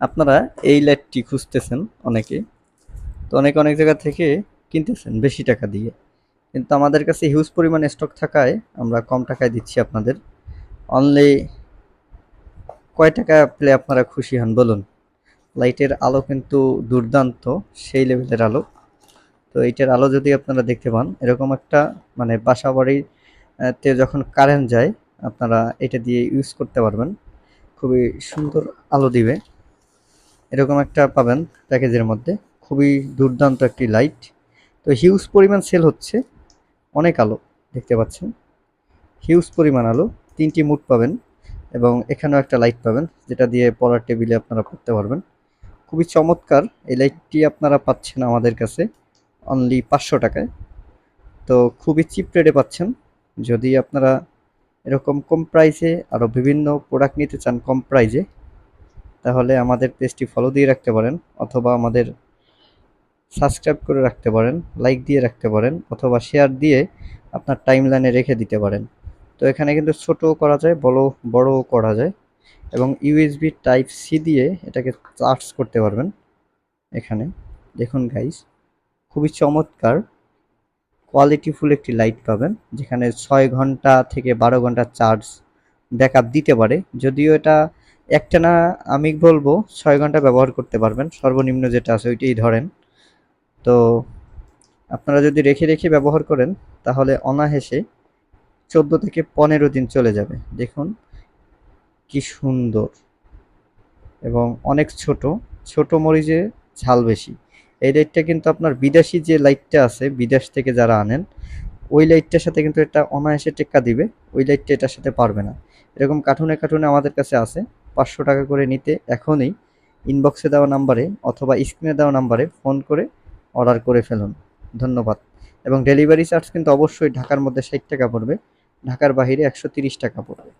আপনারা এই লাইটটি খুঁজতেছেন অনেকে। তো অনেক অনেক জায়গা থেকে কিনতেছেন বেশি টাকা দিয়ে। কিন্তু আমাদের কাছে হিউজ পরিমাণ স্টক থাকায় আমরা কম টাকায় দিচ্ছি আপনাদের। অনলি কয় টাকা পেলে আপনারা খুশি হন বলুন? লাইটের আলো কিন্তু দুর্দান্ত, সেই লেভেলের আলো। তো এইটার আলো যদি আপনারা দেখতে পান, এরকম একটা মানে বাসা বাড়িতে যখন কারেন্ট যায়, আপনারা এটা দিয়ে ইউজ করতে পারবেন। খুবই সুন্দর আলো দিবে। এরকম একটা পাবেন প্যাকেজের মধ্যে। খুবই দুর্দান্ত একটি লাইট। তো হিউজ পরিমাণ সেল হচ্ছে। অনেক আলো দেখতে পাচ্ছেন। হিউজ পরিমাণ আলো। তিনটি মুড পাবেন এবং এখানেও একটা লাইট পাবেন, যেটা দিয়ে পড়ার টেবিলে আপনারা পড়তে পারবেন। খুবই চমৎকার। এই লাইটটি আপনারা পাচ্ছেন আমাদের কাছে অনলি পাঁচশো টাকায়। তো খুবই চিপ রেটে পাচ্ছেন। যদি আপনারা এরকম কম প্রাইসে আরও বিভিন্ন প্রোডাক্ট নিতে চান, কম প্রাইসে তাহলে আমাদের পেজটি ফলো দিয়ে রাখতে পারেন, অথবা আমাদের সাবস্ক্রাইব করে রাখতে পারেন লাইক দিয়ে রাখতে পারেন, অথবা শেয়ার দিয়ে আপনার টাইম লাইনে রেখে দিতে পারেন। তো এখানে কিন্তু ছোটও করা যায়, বড়, বড়ও করা যায়, এবং ইউএসবি টাইপ সি দিয়ে এটাকে চার্জ করতে পারবেন এখানে। দেখুন গাইস খুবই চমৎকার কোয়ালিটিফুল একটি লাইট পাবেন, যেখানে ছয় ঘণ্টা থেকে বারো ঘণ্টা চার্জ ব্যাকআপ দিতে পারে। যদিও এটা একটানা আমি বলব, ছয় ঘণ্টা ব্যবহার করতে পারবেন। সর্বনিম্ন যেটা আছে ওইটাই ধরেন। তো আপনারা যদি রেখে রেখে ব্যবহার করেন, তাহলে অনায়াসে চোদ্দ থেকে পনেরো দিন চলে যাবে। দেখুন, কি সুন্দর। এবং অনেক ছোট ছোট মরিচে ঝাল বেশি। এই লাইটটা কিন্তু আপনার বিদেশি যে লাইটটা আছে, বিদেশ থেকে যারা আনেন, ওই লাইটটার সাথে কিন্তু এটা অনায়াসে টেক্কা দিবে, ওই লাইটটা এটার সাথে পারবে না। এরকম কার্টুনে কার্টুনে আমাদের কাছে আছে। পাঁচশো টাকা করে নিতে এখনই ইনবক্সে দেওয়া নাম্বারে অথবা স্ক্রিনে দেওয়া নাম্বারে ফোন করে অর্ডার করে ফেলুন। ধন্যবাদ। এবং ডেলিভারি চার্জ কিন্তু অবশ্যই ঢাকার মধ্যে ষাট টাকা পড়বে, ঢাকার বাহিরে একশো তিরিশ টাকা পড়বে।